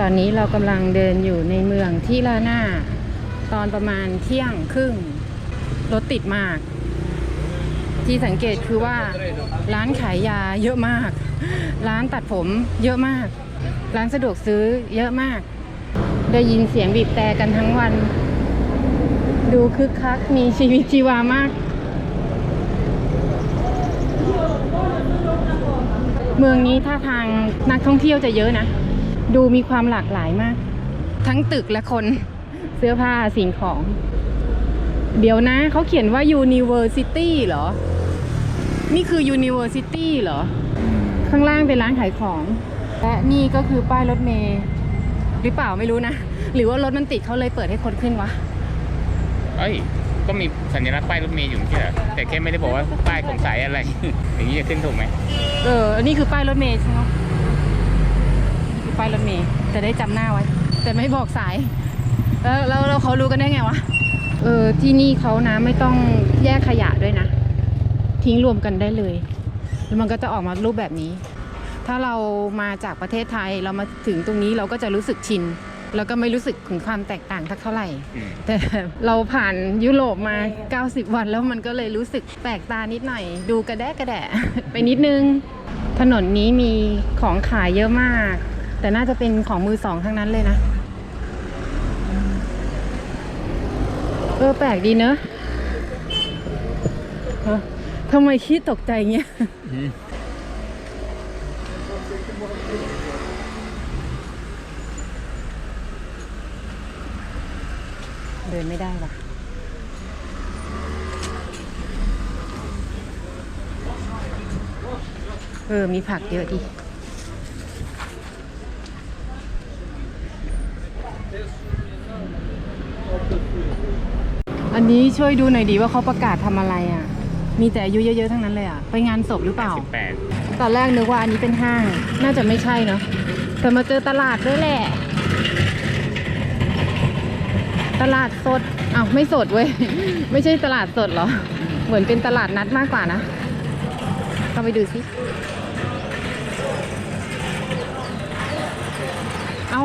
ตอนนี้เรากำลังเดินอยู่ในเมืองที่ลาน่าตอนประมาณเที่ยงครึ่งรถติดมาก ที่สังเกตคือว่าร้านขายยาเยอะมาก ร้านตัดผมเยอะมาก ร้านสะดวกซื้อเยอะมาก ได้ยินเสียงบีบแต่กันทั้งวัน ดูคึกคักมีชีวิตชีวามาก เมืองนี้ท่าทางนักท่องเที่ยวจะเยอะนะ ดูมีความหลากหลายมาก ทั้งตึกและคนเสื้อผ้าสิ่งของ เดี๋ยวนะเขาเขียนว่า University เหรอ นี่คือ University เหรอ ข้างล่างเป็นร้านขายของ และนี่ก็คือป้ายรถเมล์หรือเปล่าไม่รู้นะ หรือว่ารถมันติดเขาเลยเปิดให้คนขึ้นวะเอ้ย ก็มีสัญลักษณ์ป้ายรถเมล์อยู่ไม่ใช่เหรอแต่แค่ไม่ได้บอกว่าป้ายของสายอะไร อย่างนี้จะขึ้นถูกไหมเอออันนี้คือป้ายรถเมล์ใช่ไหมคือ ป้ายรถเมล์แต่ได้จำหน้าไว้ แต่ไม่บอกสาย แล้วแล้วแล้วเขารู้กันได้ไงวะเออที่นี่เขานะไม่ต้องแยกขยะด้วยนะ ทิ้งรวมกันได้เลย แล้วมันก็จะออกมารูปแบบนี้ ถ้าเรามาจากประเทศไทยเรามาถึงตรงนี้เราก็จะรู้สึกชินแล้วก็ไม่รู้สึกถึงความแตกต่างสักเท่าไหร่อืมแต่เราผ่านยุโรปมา 90 วันแล้วมันก็เลยรู้สึกแปลกตานิดหน่อย ดูกระแดะกระแดะไปนิดนึง ถนนนี้มีของขายเยอะมาก แต่น่าจะเป็นของมือสองทั้งนั้นเลยนะ เออแปลกดีเนอะเออทำไมคิดตกใจเงี้ยเดินไม่ได้ว่ะเออ มีผักเยอะดี อันนี้ช่วยดูหน่อยดีว่าเขาประกาศทำอะไรอะ มีแต่อายุเยอะๆทั้งนั้นเลยอะ ไปงานศพหรือเปล่า สิบแปดตอนแรกนึกว่าอันนี้เป็นห้าง น่าจะไม่ใช่เนาะ แต่มาเจอตลาดด้วยแหละ ตลาดสดอ้าวไม่สดเว้ย ไม่ใช่ตลาดสดเหรอ เหมือนเป็นตลาดนัดมากกว่านะ เข้าไปดูสิ เอ้า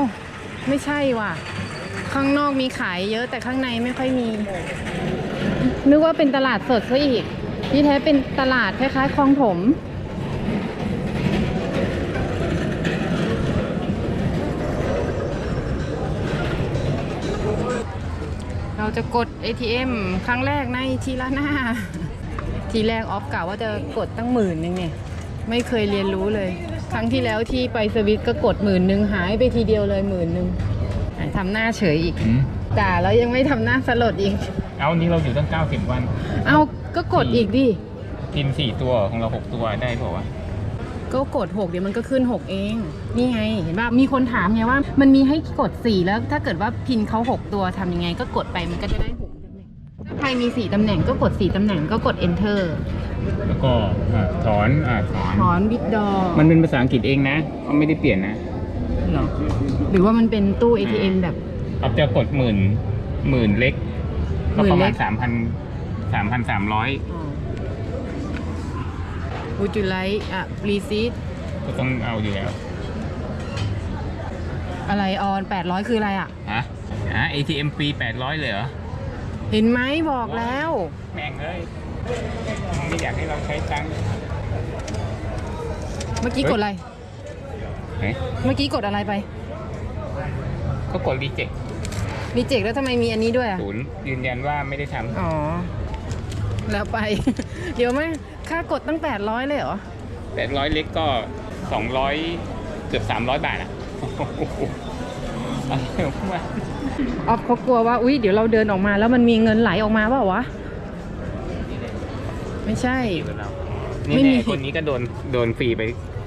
ไม่ใช่ว่ะ ข้างนอกมีขายเยอะแต่ข้างในไม่ค่อยมี นึกว่าเป็นตลาดสดซะอีก ที่แท้เป็นตลาดคล้ายๆคลองถม เราจะกด ATM ครั้งแรกในทีละหน้า ทีแรกออฟกล่าวว่าจะกดตั้งหมื่นนึงเนี่ย ไม่เคยเรียนรู้เลย ครั้งที่แล้วที่ไปสวิตก็กดหมื่นหนึ่งหายไปทีเดียวเลยหมื่นหนึ่ง ทำหน้าเฉยอีกด่าแล้วยังไม่ทำหน้าสลดอีก เอานี่เราอยู่ตั้งเก้าสิบวัน เอาก็กดอีกดิ กินสี่ตัวของเราหกตัวได้เปล่าวะก็กด6เดี๋ยวมันก็ขึ้น 6 เอง นี่ไง เห็นป่ะมีคนถามไงว่า มันมีให้กด 4 แล้วถ้าเกิดว่าพินเขา 6 ตัวทำยังไง ก็กดไปมันก็จะได้6ตำแหน่งถ้าใครมี 4ตำแหน่งก็กด 4ตำแหน่งก็กด enter แล้วก็อ่าถอนอ่าถอน ถอนวิดดอมันเป็นภาษาอังกฤษเองนะเขาไม่ได้เปลี่ยนนะหรอ หรือว่ามันเป็นตู้ ATM แบบเอาจะกดหมื่นหมื่นเล็ก ก็ประหมื่มานณเล็ก สามพันสามพันสามร้อย Would you like a receipt ก็ต้องเอาอยู่แล้วอะไรออน 800 คืออะไรอะ ฮะอะ ATM ฟรีแปดร้อยเลยเหรอ เห็นไหมบอกแล้ว แม่งเลย ไม่อยากให้เราใช้ตังค์เมื่อกี้กดอะไรเฮ้ยเมื่อกี้กดอะไรไป ก็กดรีเจ็คมีเจกแล้วทำไมมีอันนี้ด้วยอะศูนย์ยืนยันว่าไม่ได้ทอ๋อ แล้วไป เดี๋ยวไหมค่ากดตั้ง 800 เลยเหรอำแต่ร้อยเล็กก็สองร้อยเกือบสามร้อยบาทอะอะไรวะออฟเขากลัวว่าอุ๊ยเดี๋ยวเราเดินออกมาแล้วมันมีเงินไหลออกมาเปล่าวะ ไม่ใช่ไม่นี่มีแน่คนนี้ก็โดนโดนฟรีไป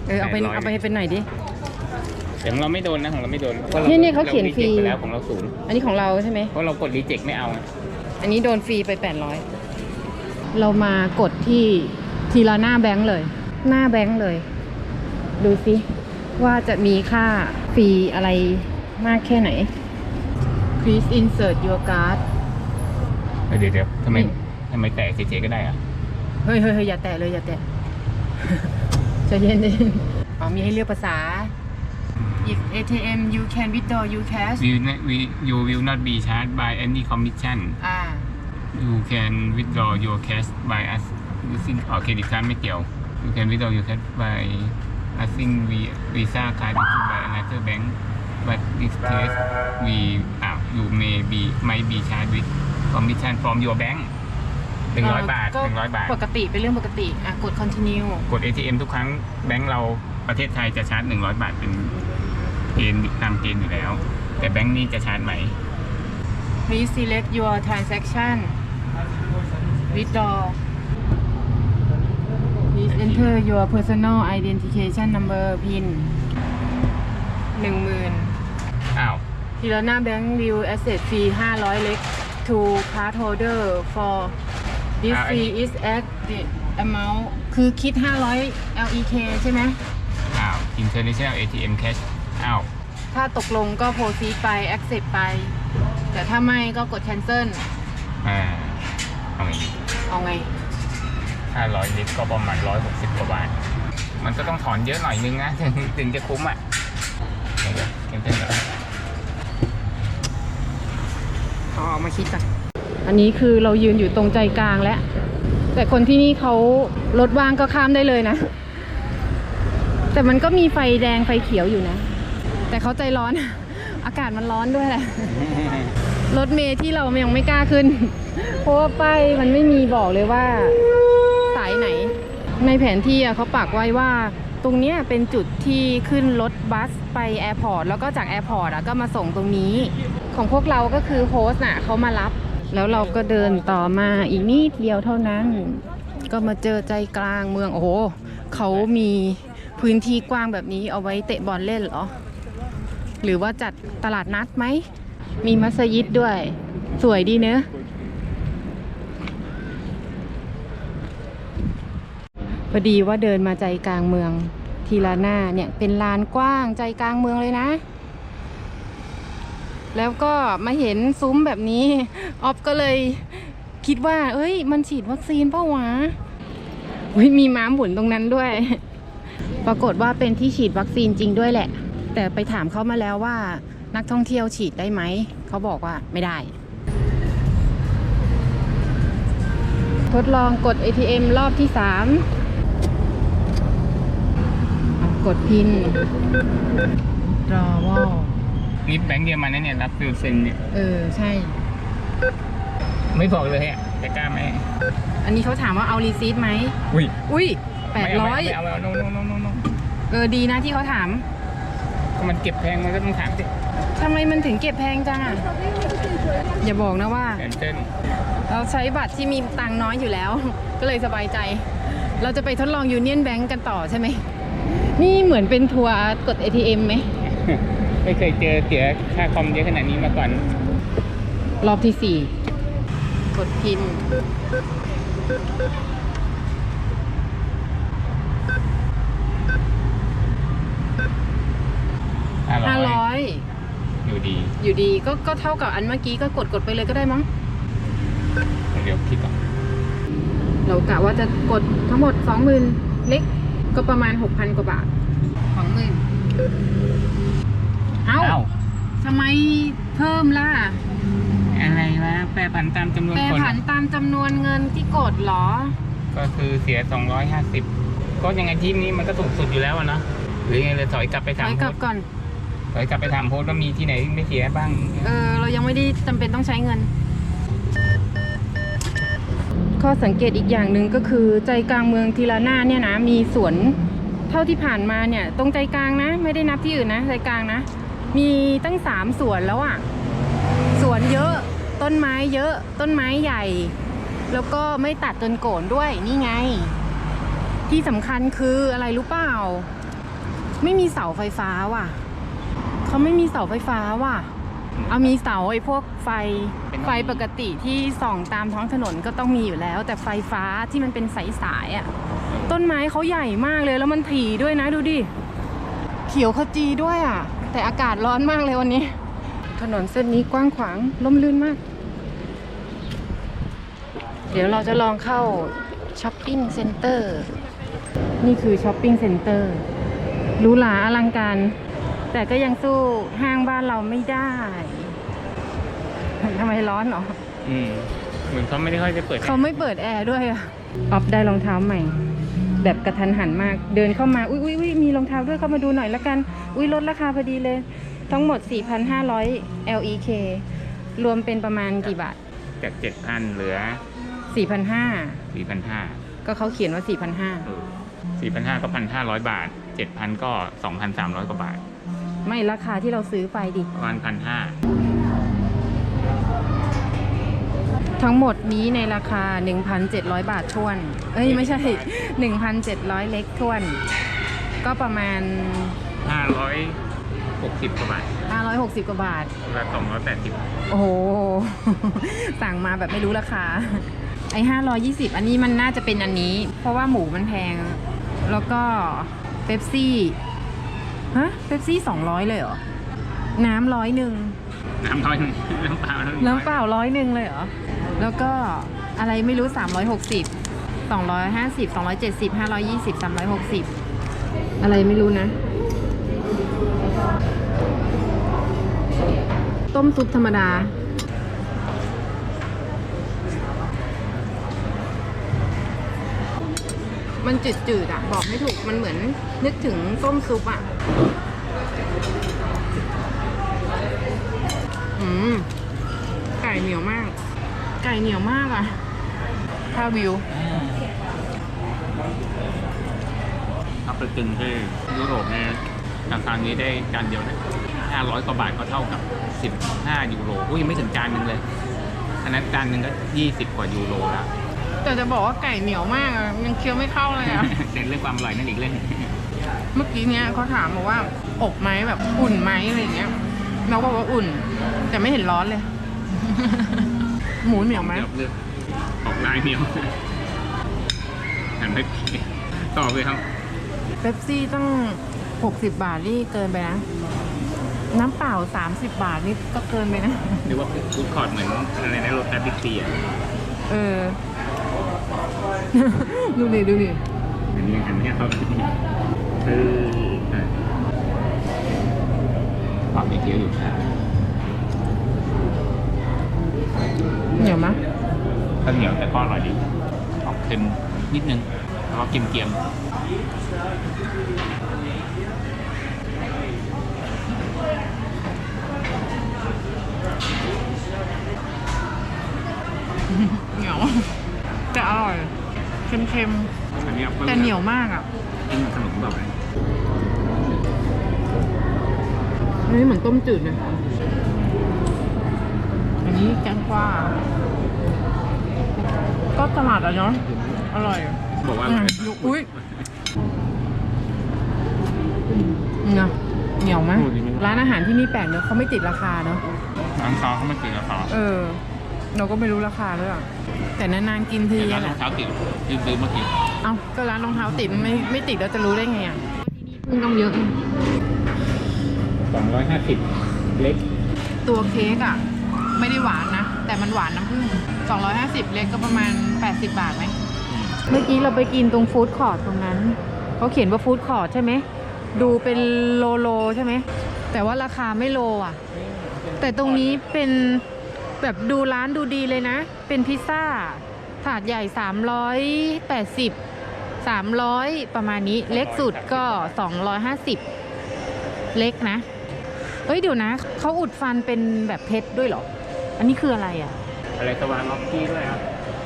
เออเอาไป800 เอาไปเป็นหน่อยดิ แต่ของเราไม่โดนนะของเราไม่โดนพราะเนี่ยเนี่ยเขาเขียนฟรีา reject ไปแล้วของเราศูนย์อันนี้ของเราใช่ไหม เพราะเรากดรีเจ็คไม่เอาไงอันนี้โดนฟรีไป 800 เรามากดที่ทีละหน้าแบงค์เลย หน้าแบงค์เลย ดูสิว่าจะมีค่าฟรีอะไรมากแค่ไหน Please insert your card เดี๋ยวเดี๋ยวทำไมนี่ทำไมแตะเฉยๆก็ได้อะเฮ้ยเฮ้ยเฮ้ยอย่าแตะเลยอย่าแตะ ใจะเย็นดิอ๋อมีให้เลือกภาษา if ATM you can withdraw you cash will not we you will not be charged by any commission อ่า you can withdraw your cash by us using อ๋อ credit card ไม่เกี่ยว you can withdraw your cash by using vi- visa card issued by another bank but this case we อ่า you may be might be charged with commission from your bank หนึ่งร้อยบาทก็หนึ่งร้อยบาท ปกติเป็นเรื่องปกติ อะ กด continue กด ATM ทุกครั้งแบงก์เราประเทศไทยจะชาร์จ 100 บาทเป็น เกณฑ์ตามเกณฑ์อยู่แล้ว แต่แบงก์นี้จะชาร์จไหม please select your transaction withdraw please enter your personal identification number pin หนึ่งหมื่นอ้าว ทีละหน้าแบงก์ will asset fee 500เล็ก to card holder for this อ่าอันนี้ fee is at the amount คือคิด 500 LEK ใช่ไหม อ้าว International ATM Cash อ้าว ถ้าตกลงก็ proceed ไป accept ไป แต่ถ้าไม่ก็กด cancel อ่าเอาไงดีเอาไง500ลิตรก็ประมาณ160กว่าบาท มันก็ต้องถอนเยอะหน่อยนึงนะ ถึงถึงจะคุ้มอะเดี๋ยวเดี๋ยวเดี๋ยวเอาออกมาคิดก่อนอันนี้คือเรายืนอยู่ตรงใจกลางแล้ว แต่คนที่นี่เขารถว่างก็ข้ามได้เลยนะ แต่มันก็มีไฟแดงไฟเขียวอยู่นะ แต่เขาใจร้อน อากาศมันร้อนด้วยแหละ รถเมย์ที่เรายังไม่กล้าขึ้น เพราะว่าป้ายมันไม่มีบอกเลยว่า สายไหน ในแผนที่อะเขาปักไว้ว่า ตรงเนี้ยเป็นจุดที่ขึ้นรถบัสไปแอร์พอร์ตแล้วก็จากแอร์พอร์ตอะก็มาส่งตรงนี้ ของพวกเราก็คือโฮสต์น่ะเขามารับ แล้วเราก็เดินต่อมาอีกนิดเดียวเท่านั้น ก็มาเจอใจกลางเมืองโอ้โหเขามีพื้นที่กว้างแบบนี้เอาไว้เตะบอลเล่นเหรอ หรือว่าจัดตลาดนัดไหม มีมัสยิดด้วย สวยดีเนอะพอดีว่าเดินมาใจกลางเมืองทีละหน้าเนี่ยเป็นลานกว้างใจกลางเมืองเลยนะ แล้วก็มาเห็นซุ้มแบบนี้ออฟก็เลยคิดว่า เอ้ย มันฉีดวัคซีนเปล่าวะอุ้ยมีม้าหมุนตรงนั้นด้วย ปรากฏว่าเป็นที่ฉีดวัคซีนจริงด้วยแหละ แต่ไปถามเขามาแล้วว่านักท่องเที่ยวฉีดได้ไหม เขาบอกว่าไม่ได้ ทดลองกด ATM รอบที่3กดพินรอวอลนี่แบงก์เยอรมันนะเนี่ยรับฟิลเซนเนี่ย เออ ใช่ ไม่บอกเลยอะจะกล้าไหม อันนี้เขาถามว่าเอารีซีทไหม อุ้ย อุ้ยแปดไม่เอาร้อยไม่เอาไม่เอาโนโนโนโนโนเออ ดีนะที่เขาถามก็ มันเก็บแพงมันก็ต้องถามสิทำไมมันถึงเก็บแพงจังอะ อย่าบอกนะว่าแคนเซิลเราใช้บัตรที่มีตังค์น้อยอยู่แล้ว ก็เลยสบายใจ เราจะไปทดลองยูเนียนแบงก์กันต่อใช่ไหม นี่เหมือนเป็นทัวร์กด ATM ไหม ไม่เคยเจอเสียค่าคอมเยอะขนาดนี้มาก่อน รอบที่สี่กดพิน ห้า ห้า ร้ ร้ ออยยอยู่ดีอยู่ดีก็ก็เท่ากับอันเมื่อกี้ก็กดกดไปเลยก็ได้มั้งเดี๋ยวคิดก่อนเรากะว่าจะกดทั้งหมดสองหมื่นเล็กก็ประมาณหกพันกว่าบาทสองหมื่นเอ้าเอ้าทำไมเพิ่มล่ะ อะไรวะแปรผันตามจำนวนแปรคนผันตามจำนวนเงินที่กดเหรอ ก็คือเสีย250ก็ยังไงทีมนี้มันก็ถูกสุดอยู่แล้วอะเนาะหรือยังไงเลยถอยกลับไปถทำอยโพกลัสบต์ก่อน ถอยกลับไปทำโพสต์ว่ามีที่ไหนไม่เสียบ้าง เออเรายังไม่ได้จำเป็นต้องใช้เงิน ข้อสังเกตอีกอย่างหนึ่งก็คือใจกลางเมืองทีละหน้าเนี่ยนะมีสวนเท่าที่ผ่านมาเนี่ยตรงใจกลางนะ ไม่ได้นับที่อื่นนะใจกลางนะ มีตั้งสามสวนแล้วอะ่ะสวนเยอะต้นไม้เยอะต้นไม้ใหญ่ แล้วก็ไม่ตัดจนโกนด้วยนี่ไง ที่สำคัญคืออะไรรู้เปล่า ไม่มีเสาไฟฟ้าว่ะ เขาไม่มีเสาไฟฟ้าว่ะ เอามีเสาไอ้พวกไฟเป็นไฟปกติที่ส่องตามท้องถนนก็ต้องมีอยู่แล้ว แต่ไฟฟ้าที่มันเป็นสายสายๆอะต้นไม้เขาใหญ่มากเลยแล้วมันถี่ด้วยนะดูดิ เขียวขจีด้วยอะ แต่อากาศร้อนมากเลยวันนี้ ถนนเส้นนี้กว้างขวางล่มลื่นมาก เดี๋ยวเราจะลองเข้าช้อปปิ้งเซ็นเตอร์ นี่คือช้อปปิ้งเซ็นเตอร์หรูหราอลังการ แต่ก็ยังสู้ห้างบ้านเราไม่ได้ทำไมร้อนเหรออืมเหมือนเขาไม่ได้ค่อยจะเปิดเขาไม่เปิดแอร์ด้วยอะออฟได้รองเท้าใหม่ แบบกระทันหันมากเดินเข้ามาอุ้ยอุ้ยอุ้ยมีรองเท้าด้วยเข้ามาดูหน่อยละกัน อุ้ยลดราคาพอดีเลย ทั้งหมด 4,500 LEK รวมเป็นประมาณกี่บาท จากเจ็ดพันเหลือ4,500สี่พันห้าก็เขาเขียนว่าเออสี่พันห้าก็พันห้าร้อยบาทเจ็ดพันก็สองพันสามร้อยกว่าบาท4,500 ไม่ราคาที่เราซื้อไปดิ ประมาณพันห้าทั้งหมดนี้ในราคา 1,700 บาททวน เอ้ยไม่ใช่ 1,700 เล็กทวน ก็ประมาณ ห้าร้อยหกสิบกว่าบาท560 กว่าบาทเหลือสองร้อยแปดสิบโอ้โห สั่งมาแบบไม่รู้ราคา ไอ้ห้าร้อยี่สิบอันนี้มันน่าจะเป็นอันนี้ เพราะว่าหมูมันแพง แล้วก็เป๊ปซี่ ฮะเป๊ปซี่สองร้อยเลยเหรอ น้ำร้อยหนึ่งน้ำน้อยหนึ่งน้ำเปล่าน้ำน้ำเปล่าร้อยหนึ่งเลยเหรอ แล้วก็อะไรไม่รู้สามร้อยหกสิบสองร้อยห้าสิบสองร้อยเจ็ดสิบห้าร้อยยี่สิบสามร้อยหกสิบอะไรไม่รู้นะ ต้มซุปธรรมดามันจืดๆอะ บอกไม่ถูก มันเหมือนนึกถึงต้มซุปอะอืมไก่เหนียวมาก ไก่เหนียวมากอะถ้าวิวเอาไปตึงที่ยุโรปเนี่ยราคานี้ได้จานเดียวนะห้าร้อยกว่าบาทก็เท่ากับสิบห้ายูโรอุ้ยยังไม่ถึงจานหนึงเลยอันนั้นจานหนึ่งก็ยี่สิบกว่ายูโรแล้ว แต่จะบอกว่าไก่เหนียวมากอะยังเคี้ยวไม่เข้าเลยอะเด่นเรื่องความอร่อยนั่นอีกเรื่องหนึ่งเมื่อกี้เนี้ยเขาถามบอกว่าอบไหมแบบอุ่นไหมอะไรอย่างเงี้ยเราบอกว่าอุ่น แต่ไม่เห็นร้อนเลย หมูเหนียวไหมเดี๋ยวเลือกออกลายเหนียวหันไปต่อไปครับเป๊ปซี่ตั้งหกสิบบาทนี่เกินไปนะ น้ำเปล่าสามสิบบาทนี่ก็เกินไปนะหรือว่าฟูดคอร์ดเหมือนอะไรนะรถแท็บบิ๊กซีอะ เออ ดูดิดูดิอันนี้อันนี้เขาเออใช่ปรับไปเที่ยวอยู่ครับเหนียวมะข้าวเหนียวแต่ก็อร่อยดีออกเค็มนิดนึงแล้วก็เกรียมเหนียว แต่อร่อย เค็มๆอันนี้เอาๆแต่เหนียวมากอะกินขนมแบบไหนอันนี้เหมือนต้มจืดนะอันนี้แกงกวาก็ตลาดอะเนาะอร่อยบอกว่าอืมอุ้ยเนาะเหนียวไหม ร้านอาหารที่นี่แปลกเนอะเขาไม่ติดราคาเนอะร้านเขาเขาไม่ติดราคาเออ เราก็ไม่รู้ราคาด้วยอะแต่นานๆกินทีแต่ร้าอะนแหรอละงเท้าติดยืมซื้อมากินเอ้าก็ร้านรองเท้าติดไม่ไม่ติดแล้วจะรู้ได้ไงอะที่นี่พึ่งต้องเยอะ สองร้อยห้าสิบเล็กตัวเค้กอะ ไม่ได้หวานนะ แต่มันหวานน้ำผึ้ง250 เล็กก็ประมาณ 80 บาทไหม เมื่อกี้เราไปกินตรงฟู้ดคอร์ทตรงนั้น เขาเขียนว่าฟู้ดคอร์ทใช่ไหม ดูเป็นโลโลใช่ไหม แต่ว่าราคาไม่โลอะ แต่ตรงนี้เป็น แบบดูร้านดูดีเลยนะ เป็นพิซซ่า ถาดใหญ่ 380 300 ประมาณนี้ เล็กสุดก็ 250 เล็กนะเอ้ยเดี๋ยวนะ เขาอุดฟันเป็นแบบเพชรด้วยเหรอ อันนี้คืออะไรอะ อะไรสวาล็อกกี้ด้วยครับ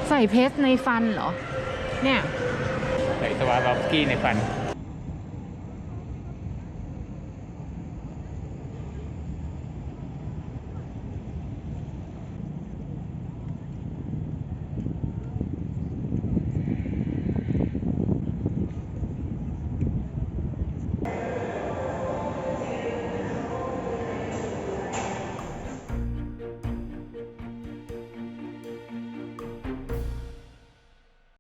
ใส่เพชรในฟันเหรอ เนี่ย ใส่สวาล็อกกี้ในฟัน